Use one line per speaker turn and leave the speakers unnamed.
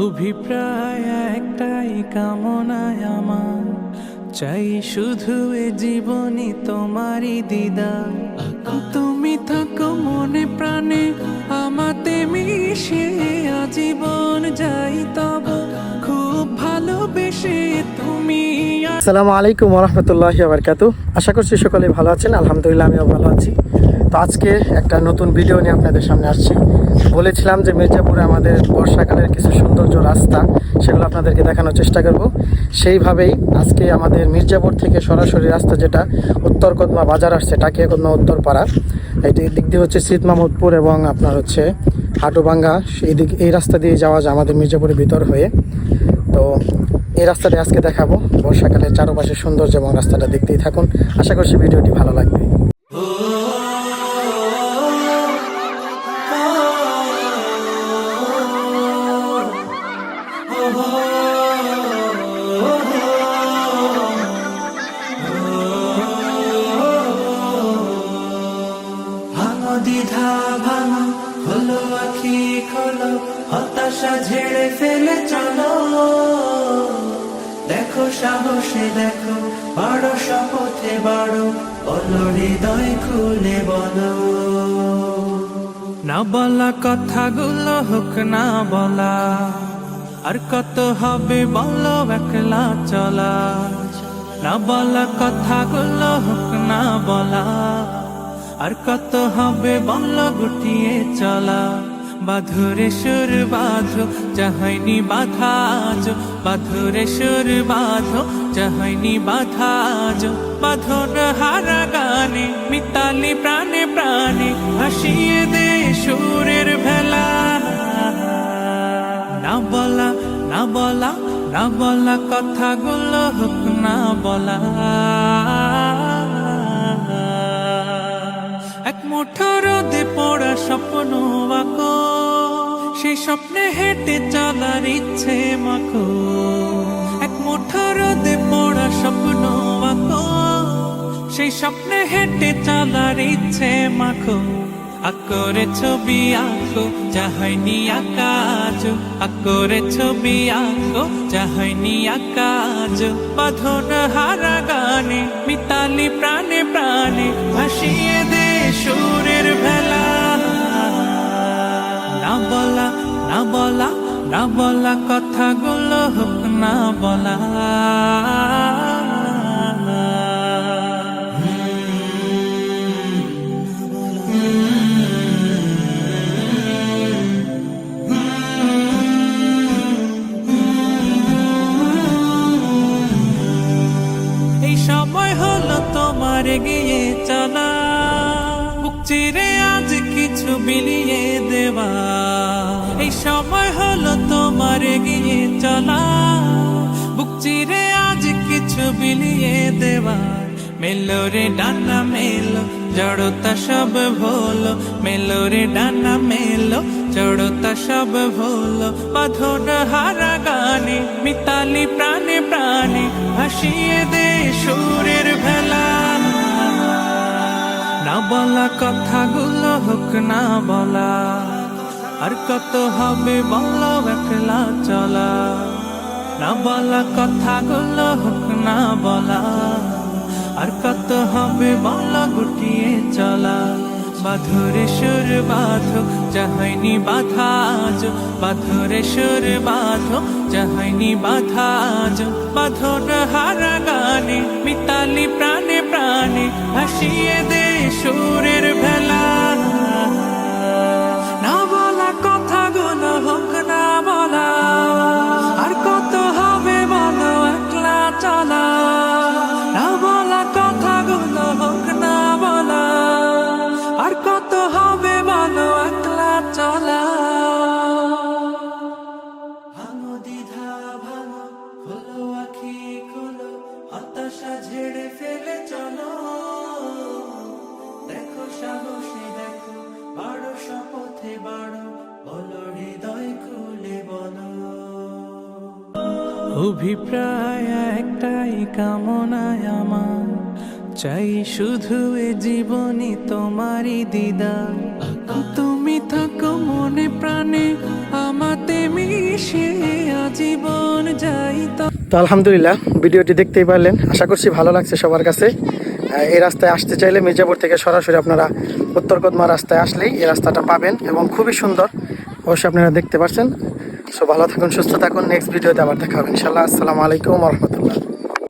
অভিপ্রায় একটাই কামনায় আমার। চাই শুধু এ জীবনে তোমারই দিদা তুমি থাকো মনে প্রাণে, আমাতে মিশে আজীবন যাই তব। খুব ভালোবেসে তুমি
আসসালামু আলাইকুম রহমতুল্লাহ বারকাতু আশা করছি সকলে ভালো আছেন, আলহামদুলিল্লাহ আমিও ভালো আছি। তো আজকে একটা নতুন ভিডিও নিয়ে আপনাদের সামনে আসছি। বলেছিলাম যে মির্জাপুরে আমাদের বর্ষাকালের কিছু সৌন্দর্য রাস্তা, সেগুলো আপনাদেরকে দেখানোর চেষ্টা করব। সেইভাবেই আজকে আমাদের মির্জাপুর থেকে সরাসরি রাস্তা যেটা, উত্তর কদমা বাজার আসছে, টাকিয়া কদমা উত্তরপাড়া। এটি দিক দিয়ে হচ্ছে শীত মাহমুদপুর এবং আপনার হচ্ছে হাটুবাঙ্গা সেই দিক এই রাস্তা দিয়ে যাওয়া যায় আমাদের মির্জাপুরের ভিতর হয়ে। তো এই রাস্তাটি আজকে দেখাবো। বর্ষাকালে চারপাশে সৌন্দর্য এবং রাস্তাটা দেখতেই থাকুন। আশা করছি ভিডিওটি ভালো লাগবে।
দ্বিধা ভাঙো, হলো আখি খোলো, হতাশা ঝেড়ে ফেলে চলো। দেখো সাহসে দেখো বড় শপথে বড় বলো হৃদয় খুলে বলো। না বলা কথাগুলো হোক, না বলা, আর কত হবে বলো একলা চলা। না বলা কথাগুলো হোক, না বলা আর কত হবে বল গুটিয়ে চলা? বাধুরে সুর বাঁধো যাহাইনি বাধা আজ। বাধুরে সুর বাঁধো যাহাইনি বাধা আজ। বাঁধন হারা গানে, মিতালি প্রাণে প্রাণে ভাসিয়ে দে সুরের ভেলা। না বলা না বলা না বলা কথাগুলো হোক না বলা। মুঠো রোদে পড়া স্বপ্ন আঁকো সেই স্বপ্নে হেঁটে চলার ইচ্ছে মাখো এক মুঠো রোদে পড়া স্বপ্ন আঁকো সেই স্বপ্নে হেঁটে চলার ইচ্ছে মাখো আকরে ছবি আঁকো, যাহাইনি আকাজ আকরে ছবি আঁকো, যাহাইনি আকাজ বাঁধন হারা গানে, মিতালি প্রাণে প্রাণে ভাসিয়ে সুরের ভেলা। না বলা না বলা না বলা কথাগুলো হোক, না বলা। সময় হলো তোমার গিয়ে চলা। চিরে আজ কিছু বিলিয়ে দেওয়া। এই সময় হলো তোমার গিয়ে চলা। বুক চিরে আজ কিছু বিলিয়ে দেওয়া। মেলো রে ডানা, মেলো জড়তা সব ভোলো মেলো রে ডানা, মেলো জড়তা সব ভোলো বাঁধন হারা গানে, মিতালি প্রাণে প্রাণে ভাসিয়ে দে সুরের ভেলা। না বলা কথাগুলো হোক, না বলা, আর কত হবে বলো একলা চলা। না বলা কথাগুলো হোক, না বলা, আর কত হবে বলো গুটিয়ে চলা। বাধুরে সুর বাঁধো, যাহাইনি বাধা আজ। বাধুরে সুর বাঁধো, যাহাইনি বাধা আজ। বাঁধন হারা গানে, মিতালি প্রাণে প্রাণে ভাসিয়ে দে সুরের ভেলা অভিপ্রায় একটাই কামনায় আমার। চাই শুধু এ জীবনে তোমারই দিদা তুমি থাকো মনে প্রাণে, আমাতে মিশে আজীবন যাই তো।
আলহামদুলিল্লাহ, ভিডিওটি দেখতেই পারলেন। আশা করছি ভালো লাগছে সবার কাছে। এই রাস্তায় আসতে চাইলে মির্জাপুর থেকে সরাসরি আপনারা উত্তর কদমা রাস্তায় আসলেই এই রাস্তাটা পাবেন এবং খুবই সুন্দর। অবশ্যই আপনারা দেখতে পাচ্ছেন সো ভালো থাকুন সুস্থ থাকুন। নেক্সট ভিডিওতে আবার দেখা হবে। ইনশাল্লাহ আসসালামু আলাইকুম রহমতুল্লাহ।